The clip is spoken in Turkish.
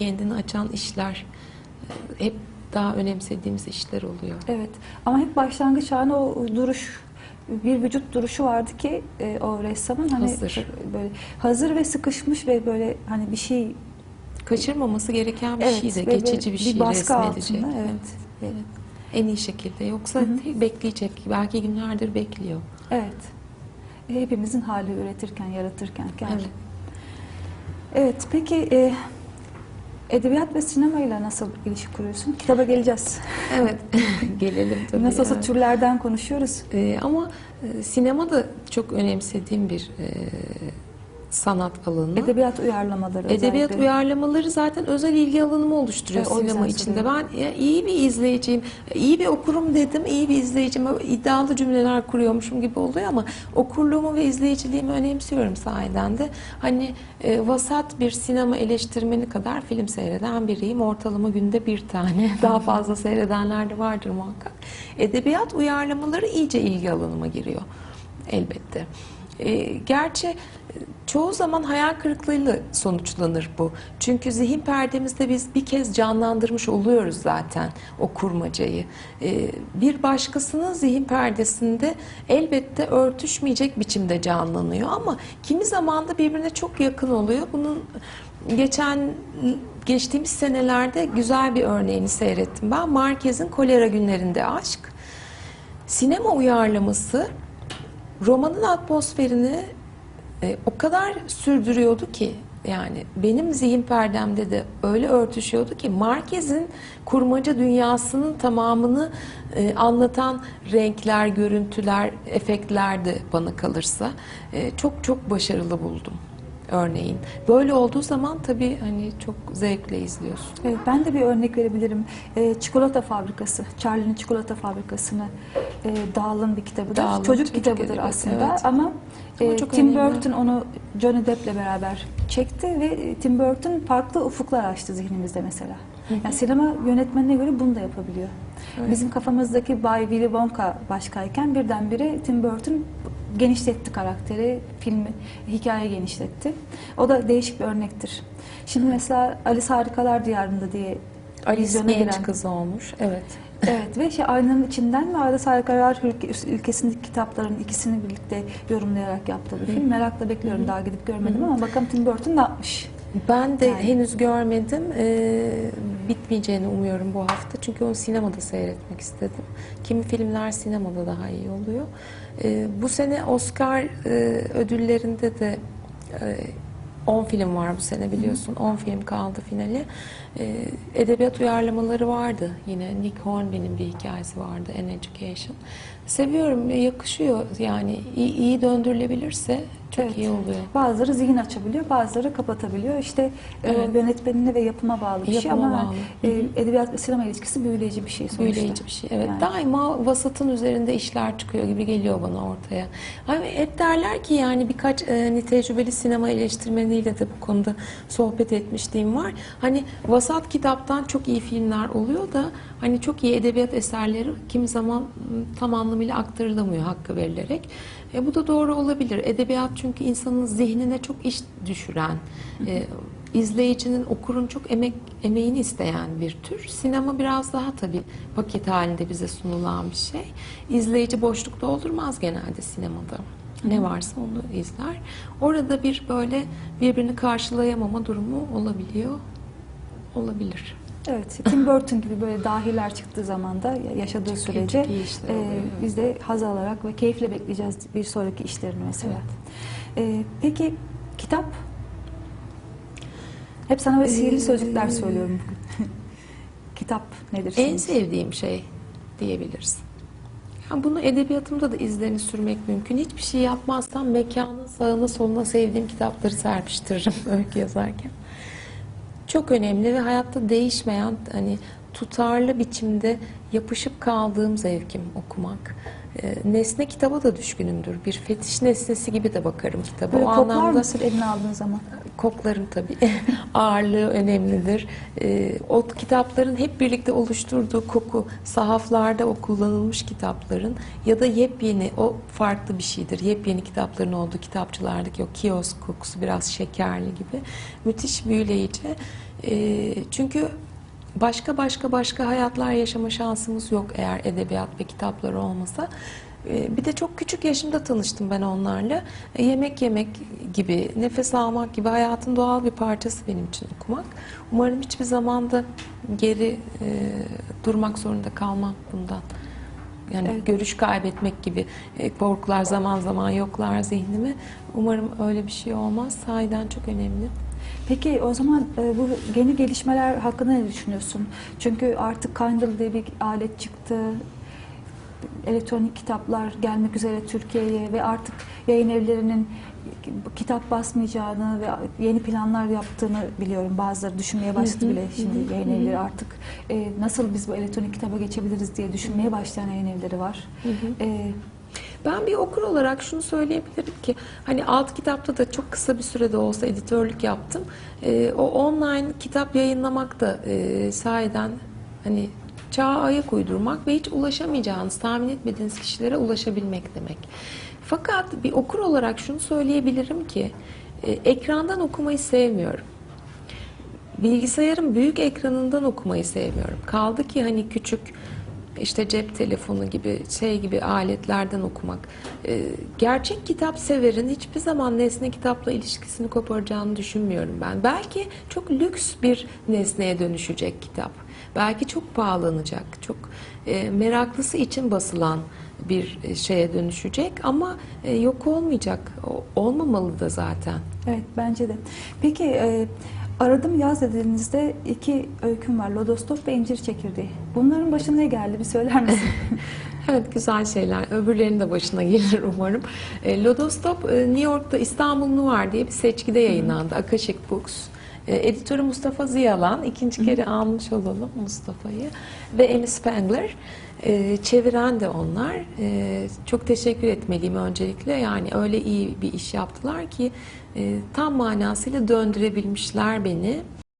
kendini açan işler e, hep daha önemsediğimiz işler oluyor. Evet ama hep başlangıç anı o duruş bir vücut duruşu vardı ki e, o ressamın hani Hazır. böyle hazır ve sıkışmış ve böyle hani bir şey Kaçırmaması gereken bir evet şey de geçici bir bir şey baskı resmedecek. altında evet. Evet. En iyi şekilde. Yoksa Hı hı. bekleyecek. Belki günlerdir bekliyor. Evet. E, Hepimizin hali üretirken, yaratırken kendi. Evet. Evet, peki e, edebiyat ve sinemayla nasıl ilişki kuruyorsun? Kitaba geleceğiz. Evet. Gelelim tabii. Nasıl olsa evet. türlerden konuşuyoruz. Ee, ama e, sinema da çok önemsediğim bir e, sanat alanı. Edebiyat uyarlamaları Edebiyat özellikle. uyarlamaları zaten özel ilgi alanımı oluşturuyor Evet, sinema içinde. Ben soruyorum. ya, iyi bir izleyiciyim, iyi bir okurum dedim, iyi bir izleyiciyim. Böyle iddialı cümleler kuruyormuşum gibi oluyor ama okurluğumu ve izleyiciliğimi önemsiyorum sahiden de. Hani e, vasat bir sinema eleştirmeni kadar film seyreden biriyim. Ortalama günde bir tane. Daha fazla seyredenler de vardır muhakkak. Edebiyat uyarlamaları iyice ilgi alanıma giriyor elbette. E, gerçi çoğu zaman hayal kırıklığıyla sonuçlanır bu. Çünkü zihin perdemizde biz bir kez canlandırmış oluyoruz zaten o kurmacayı. E, bir başkasının zihin perdesinde elbette örtüşmeyecek biçimde canlanıyor ama kimi zaman da birbirine çok yakın oluyor. Bunun geçen geçtiğimiz senelerde güzel bir örneğini seyrettim ben. Marquez'in Kolera Günlerinde Aşk. Sinema uyarlaması romanın atmosferini e, o kadar sürdürüyordu ki yani benim zihin perdemde de öyle örtüşüyordu ki Marquez'in kurmaca dünyasının tamamını e, anlatan renkler, görüntüler, efektlerdi bana kalırsa. E, çok çok başarılı buldum örneğin. Böyle olduğu zaman tabii hani çok zevkle izliyorsun. Evet, ben de bir örnek verebilirim. Ee, çikolata fabrikası, Charlie'nin çikolata fabrikasını e, Dahl'ın bir kitabıdır. Dahl'ın çocuk, çocuk kitabıdır edebiyatı, aslında evet. ama, Ama e, Tim önemli. Burton onu Johnny Depp'le beraber çekti ve Tim Burton farklı ufuklar açtı zihnimizde mesela. Yani sinema yönetmenine göre bunu da yapabiliyor. Evet. Bizim kafamızdaki Bay Willy Wonka başkayken birdenbire Tim Burton genişletti karakteri, filmi, hikaye genişletti. O da değişik bir örnektir. Şimdi mesela Alice Harikalar Diyarında diye Alice genç giren- kız olmuş. Evet. Evet ve şey aynanın içinden ve Harikalar ülke, ülkesindeki kitapların ikisini birlikte yorumlayarak yaptığı bir film. Merakla bekliyorum. Daha gidip görmedim ama bakalım Tim Burton ne yapmış? Ben de Yani. henüz görmedim. Ee, bitmeyeceğini umuyorum bu hafta. Çünkü onu sinemada seyretmek istedim. Kimi filmler sinemada daha iyi oluyor. Ee, bu sene Oscar e, ödüllerinde de e, 10 film var bu sene biliyorsun. 10 film kaldı finale. Ee, edebiyat uyarlamaları vardı. Yine Nick Hornby'nin bir hikayesi vardı. An Education. Seviyorum, yakışıyor. Yani iyi, iyi döndürülebilirse çok Evet. iyi oluyor. Bazıları zihin açabiliyor, bazıları kapatabiliyor. İşte e, Evet. yönetmenine ve yapıma bağlı bir şey Yapıma ama bağlı. e, edebiyat ve sinema ilişkisi büyüleyici bir şey sonuçta. Büyüleyici bir şey. Evet. Yani. Daima vasatın üzerinde işler çıkıyor gibi geliyor bana ortaya. Hani hep derler ki yani birkaç e, hani tecrübeli sinema eleştirmeniyle de bu konuda sohbet etmişliğim var. Hani vasat kitaptan çok iyi filmler oluyor da hani çok iyi edebiyat eserleri kimi zaman tam anlamıyla aktarılamıyor hakkı verilerek. E, bu da doğru olabilir. Edebiyat çünkü insanın zihnine çok iş düşüren, e, izleyicinin, okurun çok emek emeğini isteyen bir tür. Sinema biraz daha tabii paket halinde bize sunulan bir şey. İzleyici boşluk doldurmaz genelde sinemada. Ne varsa onu izler. Orada bir böyle birbirini karşılayamama durumu olabiliyor. Olabilir. Evet, Tim Burton gibi böyle dahiler çıktığı zaman da yaşadığı Çok sürece iyi e, evet. biz de haz alarak ve keyifle bekleyeceğiz bir sonraki işlerini mesela. E, peki kitap? Hep sana böyle sihirli Ee, sözcükler söylüyorum bugün. kitap nedir? En için? sevdiğim şey diyebiliriz. Yani bunu edebiyatımda da izlerini sürmek mümkün. Hiçbir şey yapmazsam mekanın sağına soluna sevdiğim kitapları serpiştiririm öykü yazarken. Çok önemli ve hayatta değişmeyen hani tutarlı biçimde yapışıp kaldığım zevkim okumak. Ee, Nesne kitaba da düşkünümdür. Bir fetiş nesnesi gibi de bakarım kitaba. Böyle o koklar anlamda mısın eline aldığın zaman? koklarım tabii. Ağırlığı önemlidir. Ee, o kitapların hep birlikte oluşturduğu koku, sahaflarda o kullanılmış kitapların ya da yepyeni, o farklı bir şeydir. Yepyeni kitapların olduğu kitapçılardaki o kiosk kokusu biraz şekerli gibi. Müthiş büyüleyici. E, çünkü başka başka başka hayatlar yaşama şansımız yok eğer edebiyat ve kitapları olmasa. E, bir de çok küçük yaşımda tanıştım ben onlarla. E, yemek yemek gibi, nefes almak gibi hayatın doğal bir parçası benim için okumak. Umarım hiçbir zamanda geri e, durmak zorunda kalmam bundan. Yani Evet. görüş kaybetmek gibi e, korkular zaman zaman yoklar zihnimi. Umarım öyle bir şey olmaz. Sahiden çok önemli. Peki o zaman e, bu yeni gelişmeler hakkında ne düşünüyorsun? Çünkü artık Kindle diye bir alet çıktı. Elektronik kitaplar gelmek üzere Türkiye'ye ve artık yayın evlerinin kitap basmayacağını ve yeni planlar yaptığını biliyorum. Bazıları düşünmeye başladı bile şimdi yayın evleri artık e, nasıl biz bu elektronik kitaba geçebiliriz diye düşünmeye başlayan yayın evleri var. E, Ben bir okur olarak şunu söyleyebilirim ki hani alt kitapta da çok kısa bir sürede olsa editörlük yaptım. Ee, o online kitap yayınlamak da e, sahiden hani çağa ayak uydurmak ve hiç ulaşamayacağınız, tahmin etmediğiniz kişilere ulaşabilmek demek. Fakat bir okur olarak şunu söyleyebilirim ki e, ekrandan okumayı sevmiyorum. Bilgisayarın büyük ekranından okumayı sevmiyorum. Kaldı ki hani küçük işte cep telefonu gibi şey gibi aletlerden okumak. Ee, gerçek kitap severin hiçbir zaman nesne kitapla ilişkisini koparacağını düşünmüyorum ben. Belki çok lüks bir nesneye dönüşecek kitap. Belki çok pahalanacak. Çok e, meraklısı için basılan bir e, şeye dönüşecek ama e, yok olmayacak. Olmamalı da zaten. Evet bence de. Peki e, aradım yaz dediğinizde iki öyküm var. Lodostop ve incir çekirdeği. Bunların başına ne geldi bir söyler misin? Evet güzel şeyler. Öbürlerinin de başına gelir umarım. E, Lodostop e, New York'ta İstanbul Noir diye bir seçkide yayınlandı. Akashic Books. E, editörü Mustafa Ziyalan. İkinci kere almış olalım Mustafa'yı. Ve Amy Spangler. E, çeviren de onlar. E, çok teşekkür etmeliyim öncelikle. Yani öyle iyi bir iş yaptılar ki e, tam manasıyla döndürebilmişler beni.